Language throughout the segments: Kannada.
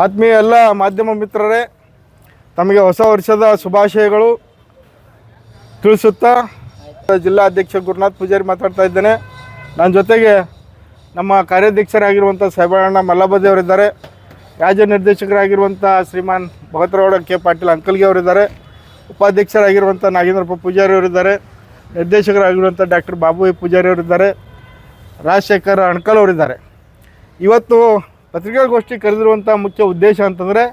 ಆತ್ಮೀಯ ಎಲ್ಲ ಮಾಧ್ಯಮ ಮಿತ್ರರೇ, ತಮಗೆ ಹೊಸ ವರ್ಷದ ಶುಭಾಶಯಗಳು ತಿಳಿಸುತ್ತಾ ಜಿಲ್ಲಾ ಅಧ್ಯಕ್ಷ ಗುರುನಾಥ್ ಪೂಜಾರಿ ಮಾತಾಡ್ತಾ ಇದ್ದೇನೆ. ನನ್ನ ಜೊತೆಗೆ ನಮ್ಮ ಕಾರ್ಯಾಧ್ಯಕ್ಷರಾಗಿರುವಂಥ ಸಾಹೇಬಣ್ಣ ಮಲ್ಲಭದೇವರಿದ್ದಾರೆ ರಾಜ್ಯ ನಿರ್ದೇಶಕರಾಗಿರುವಂಥ ಶ್ರೀಮಾನ್ ಭಗತ್ರಗೌಡ ಕೆ ಪಾಟೀಲ್ ಅಂಕಲ್ಗೆ ಅವರಿದ್ದಾರೆ. ಉಪಾಧ್ಯಕ್ಷರಾಗಿರುವಂಥ ನಾಗೇಂದ್ರಪ್ಪ ಪೂಜಾರಿ ಅವರಿದ್ದಾರೆ. ನಿರ್ದೇಶಕರಾಗಿರುವಂಥ ಡಾಕ್ಟರ್ ಬಾಬು ಪೂಜಾರಿ ಅವರಿದ್ದಾರೆ. ರಾಜಶೇಖರ್ ಅಣ್ಕಲ್ ಅವರಿದ್ದಾರೆ. ಇವತ್ತು ಪತ್ರಿಕಾಗೋಷ್ಠಿ ಕರೆದಿರುವಂಥ ಮುಖ್ಯ ಉದ್ದೇಶ ಅಂತಂದರೆ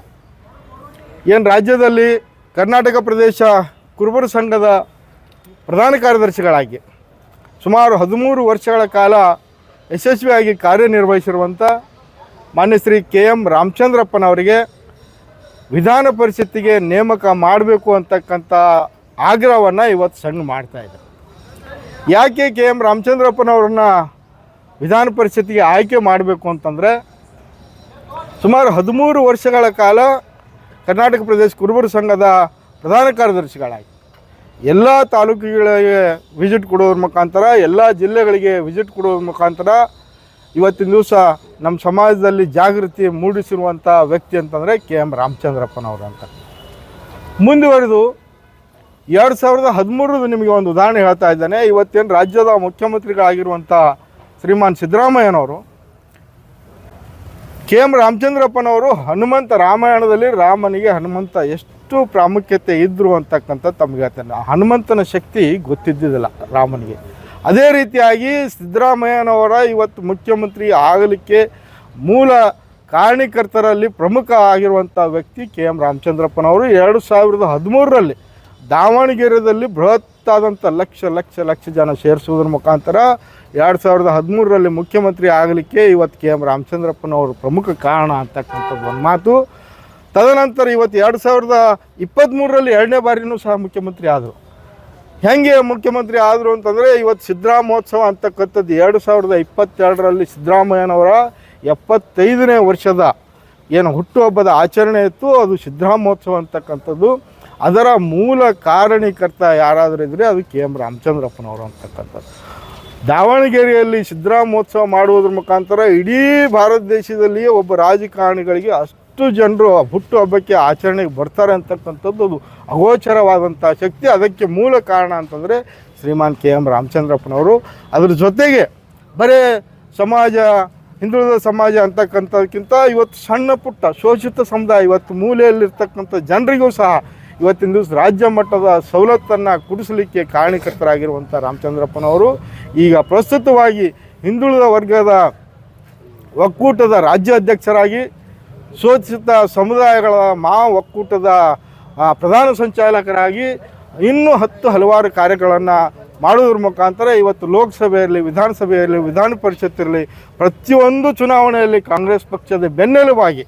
ಏನು ರಾಜ್ಯದಲ್ಲಿ ಕರ್ನಾಟಕ ಪ್ರದೇಶ ಕುರುಬರ ಸಂಘದ ಪ್ರಧಾನ ಕಾರ್ಯದರ್ಶಿಗಳಾಗಿ ಸುಮಾರು ಹದಿಮೂರು ವರ್ಷಗಳ ಕಾಲ ಯಶಸ್ವಿಯಾಗಿ ಕಾರ್ಯನಿರ್ವಹಿಸಿರುವಂಥ ಮಾನ್ಯ ಶ್ರೀ ಕೆ ಎಂ ರಾಮಚಂದ್ರಪ್ಪನವರಿಗೆ ವಿಧಾನ ಪರಿಷತ್ತಿಗೆ ನೇಮಕ ಮಾಡಬೇಕು ಅಂತಕ್ಕಂಥ ಆಗ್ರಹವನ್ನು ಇವತ್ತು ಸಂಘ ಇದೆ. ಯಾಕೆ ಕೆ ಎಂ ರಾಮಚಂದ್ರಪ್ಪನವ್ರನ್ನ ವಿಧಾನ ಪರಿಷತ್ತಿಗೆ ಆಯ್ಕೆ ಮಾಡಬೇಕು ಅಂತಂದರೆ ಸುಮಾರು ಹದಿಮೂರು ವರ್ಷಗಳ ಕಾಲ ಕರ್ನಾಟಕ ಪ್ರದೇಶ ಕುರುಬರ ಸಂಘದ ಪ್ರಧಾನ ಕಾರ್ಯದರ್ಶಿಗಳಾಗಿ. ಎಲ್ಲ ತಾಲೂಕುಗಳಿಗೆ ವಿಸಿಟ್ ಕೊಡೋದ್ರ ಮುಖಾಂತರ, ಎಲ್ಲ ಜಿಲ್ಲೆಗಳಿಗೆ ವಿಸಿಟ್ ಕೊಡೋದ್ರ ಮುಖಾಂತರ ಇವತ್ತಿನ ದಿವಸ ನಮ್ಮ ಸಮಾಜದಲ್ಲಿ ಜಾಗೃತಿ ಮೂಡಿಸಿರುವಂಥ ವ್ಯಕ್ತಿ ಅಂತಂದರೆ ಕೆ ಎಂ ರಾಮಚಂದ್ರಪ್ಪನವರು ಅಂತ. ಮುಂದುವರೆದು ಎರಡು ಸಾವಿರದ ಹದಿಮೂರರದು ನಿಮಗೆ ಒಂದು ಉದಾಹರಣೆ ಹೇಳ್ತಾ ಇದ್ದಾನೆ. ಇವತ್ತೇನು ರಾಜ್ಯದ ಮುಖ್ಯಮಂತ್ರಿಗಳಾಗಿರುವಂಥ ಶ್ರೀಮಾನ್ ಸಿದ್ದರಾಮಯ್ಯನವರು ಕೆ ಎಂ ರಾಮಚಂದ್ರಪ್ಪನವರು ಹನುಮಂತ ರಾಮಾಯಣದಲ್ಲಿ ರಾಮನಿಗೆ ಹನುಮಂತ ಎಷ್ಟು ಪ್ರಾಮುಖ್ಯತೆ ಇದ್ದರು ಅಂತಕ್ಕಂಥ ತಮಗೆ ಹೇಳ್ತಾನೆ ಹನುಮಂತನ ಶಕ್ತಿ ಗೊತ್ತಿದ್ದಿದ್ದಿಲ್ಲ ರಾಮನಿಗೆ. ಅದೇ ರೀತಿಯಾಗಿ ಸಿದ್ದರಾಮಯ್ಯನವರ ಇವತ್ತು ಮುಖ್ಯಮಂತ್ರಿ ಆಗಲಿಕ್ಕೆ ಮೂಲ ಕಾರಣೀಕರ್ತರಲ್ಲಿ ಪ್ರಮುಖ ಆಗಿರುವಂಥ ವ್ಯಕ್ತಿ ಕೆ ಎಂ ರಾಮಚಂದ್ರಪ್ಪನವರು ಎರಡು ಸಾವಿರದ ಹದಿಮೂರರಲ್ಲಿ ದಾವಣಗೆರೆಯಲ್ಲಿ ಬೃಹತ್ತಾದಂಥ ಲಕ್ಷ ಲಕ್ಷ ಲಕ್ಷ ಜನ ಸೇರಿಸುವುದರ ಮುಖಾಂತರ ಎರಡು ಸಾವಿರದ ಹದಿಮೂರರಲ್ಲಿ ಮುಖ್ಯಮಂತ್ರಿ ಆಗಲಿಕ್ಕೆ ಇವತ್ತು ಕೆ ಎಂ ರಾಮಚಂದ್ರಪ್ಪನವರು ಪ್ರಮುಖ ಕಾರಣ ಅಂತಕ್ಕಂಥದ್ದು ಒಂದು ಮಾತು. ತದನಂತರ ಇವತ್ತು ಎರಡು ಸಾವಿರದ ಇಪ್ಪತ್ತ್ಮೂರರಲ್ಲಿ ಎರಡನೇ ಬಾರಿನೂ ಸಹ ಮುಖ್ಯಮಂತ್ರಿ ಆದರು. ಹೆಂಗೆ ಮುಖ್ಯಮಂತ್ರಿ ಆದರು ಅಂತಂದರೆ ಇವತ್ತು ಸಿದ್ದರಾಮೋತ್ಸವ ಅಂತಕ್ಕಂಥದ್ದು ಎರಡು ಸಾವಿರದ ಇಪ್ಪತ್ತೆರಡರಲ್ಲಿ ಸಿದ್ದರಾಮಯ್ಯನವರ ಎಪ್ಪತ್ತೈದನೇ ವರ್ಷದ ಏನು ಹುಟ್ಟುಹಬ್ಬದ ಆಚರಣೆ ಇತ್ತು, ಅದು ಸಿದ್ದರಾಮೋತ್ಸವ ಅಂತಕ್ಕಂಥದ್ದು. ಅದರ ಮೂಲ ಕಾರಣೀಕರ್ತ ಯಾರಾದರೂ ಇದ್ದರೆ ಅದು ಕೆ ಎಂ ರಾಮಚಂದ್ರಪ್ಪನವರು ಅಂತಕ್ಕಂಥದ್ದು. ದಾವಣಗೆರೆಯಲ್ಲಿ ಸಿದ್ದರಾಮೋತ್ಸವ ಮಾಡುವುದ್ರ ಮುಖಾಂತರ ಇಡೀ ಭಾರತ ದೇಶದಲ್ಲಿಯೇ ಒಬ್ಬ ರಾಜಕಾರಣಿಗಳಿಗೆ ಅಷ್ಟು ಜನರು ಹುಟ್ಟು ಹಬ್ಬಕ್ಕೆ ಆಚರಣೆಗೆ ಬರ್ತಾರೆ ಅಂತಕ್ಕಂಥದ್ದು ಅದು ಅಗೋಚರವಾದಂಥ ಶಕ್ತಿ. ಅದಕ್ಕೆ ಮೂಲ ಕಾರಣ ಅಂತಂದರೆ ಶ್ರೀಮಾನ್ ಕೆ ಎಂ ರಾಮಚಂದ್ರಪ್ಪನವರು. ಅದ್ರ ಜೊತೆಗೆ ಬರೇ ಸಮಾಜ, ಹಿಂದುಳಿದ ಸಮಾಜ ಅಂತಕ್ಕಂಥದಕ್ಕಿಂತ ಇವತ್ತು ಸಣ್ಣ ಪುಟ್ಟ ಶೋಷಿತ ಸಮುದಾಯ, ಇವತ್ತು ಮೂಲೆಯಲ್ಲಿರ್ತಕ್ಕಂಥ ಜನರಿಗೂ ಸಹ ಇವತ್ತಿನ ದಿವಸ ರಾಜ್ಯ ಮಟ್ಟದ ಸವಲತ್ತನ್ನು ಕುಡಿಸಲಿಕ್ಕೆ ಕಾರಣೀಕರ್ತರಾಗಿರುವಂಥ ರಾಮಚಂದ್ರಪ್ಪನವರು ಈಗ ಪ್ರಸ್ತುತವಾಗಿ ಹಿಂದುಳಿದ ವರ್ಗದ ಒಕ್ಕೂಟದ ರಾಜ್ಯ ಅಧ್ಯಕ್ಷರಾಗಿ ಶೋಷಿತ ಸಮುದಾಯಗಳ ಮಾ ಒಕ್ಕೂಟದ ಪ್ರಧಾನ ಸಂಚಾಲಕರಾಗಿ ಇನ್ನೂ ಹತ್ತು ಹಲವಾರು ಕಾರ್ಯಗಳನ್ನು ಮಾಡೋದ್ರ ಮುಖಾಂತರ ಇವತ್ತು ಲೋಕಸಭೆಯಲ್ಲಿ, ವಿಧಾನಸಭೆಯಲ್ಲಿ, ವಿಧಾನ ಪರಿಷತ್ ಇರಲಿ ಪ್ರತಿಯೊಂದು ಚುನಾವಣೆಯಲ್ಲಿ ಕಾಂಗ್ರೆಸ್ ಪಕ್ಷದ ಬೆನ್ನೆಲುಬಾಗಿ,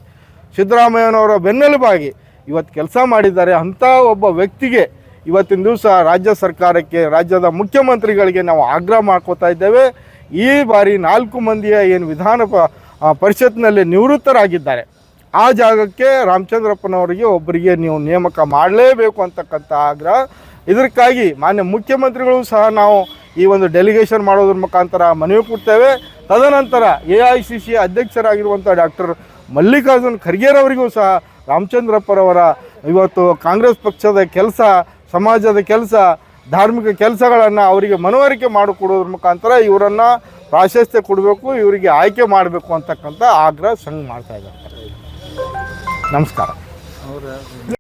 ಸಿದ್ದರಾಮಯ್ಯನವರ ಬೆನ್ನೆಲುಬಾಗಿ ಇವತ್ತು ಕೆಲಸ ಮಾಡಿದ್ದಾರೆ ಅಂಥ ಒಬ್ಬ ವ್ಯಕ್ತಿಗೆ ಇವತ್ತಿನ ದಿವಸ ರಾಜ್ಯ ಸರ್ಕಾರಕ್ಕೆ, ರಾಜ್ಯದ ಮುಖ್ಯಮಂತ್ರಿಗಳಿಗೆ ನಾವು ಆಗ್ರಹ ಮಾಡ್ಕೋತಾ ಇದ್ದೇವೆ. ಈ ಬಾರಿ ನಾಲ್ಕು ಮಂದಿಯ ಏನು ವಿಧಾನ ಪರಿಷತ್ನಲ್ಲಿ ನಿವೃತ್ತರಾಗಿದ್ದಾರೆ. ಆ ಜಾಗಕ್ಕೆ ರಾಮಚಂದ್ರಪ್ಪನವರಿಗೆ ಒಬ್ಬರಿಗೆ ನೀವು ನೇಮಕ ಮಾಡಲೇಬೇಕು ಅಂತಕ್ಕಂಥ ಆಗ್ರಹ. ಇದಕ್ಕಾಗಿ ಮಾನ್ಯ ಮುಖ್ಯಮಂತ್ರಿಗಳು ಸಹ ನಾವು ಈ ಒಂದು ಡೆಲಿಗೇಷನ್ ಮಾಡೋದ್ರ ಮುಖಾಂತರ ಮನವಿ ಕೊಡ್ತೇವೆ. ತದನಂತರ ಎ ಐ ಸಿ ಸಿ ಅಧ್ಯಕ್ಷರಾಗಿರುವಂಥ ಡಾಕ್ಟರ್ ಮಲ್ಲಿಕಾರ್ಜುನ್ ಖರ್ಗೆರವರಿಗೂ ಸಹ ರಾಮಚಂದ್ರಪ್ಪರವರ ಇವತ್ತು ಕಾಂಗ್ರೆಸ್ ಪಕ್ಷದ ಕೆಲಸ, ಸಮಾಜದ ಕೆಲಸ, ಧಾರ್ಮಿಕ ಕೆಲಸಗಳನ್ನು ಅವರಿಗೆ ಮನವರಿಕೆ ಮಾಡಿಕೊಡೋದ್ರ ಮುಖಾಂತರ ಇವರನ್ನು ಪ್ರಾಶಸ್ತ್ಯ ಕೊಡಬೇಕು, ಇವರಿಗೆ ಆಯ್ಕೆ ಮಾಡಬೇಕು ಅಂತಕ್ಕಂಥ ಆಗ್ರಹ ಸಂಘ ಮಾಡ್ತಾ ಇದ್ದಾರೆ. ನಮಸ್ಕಾರ.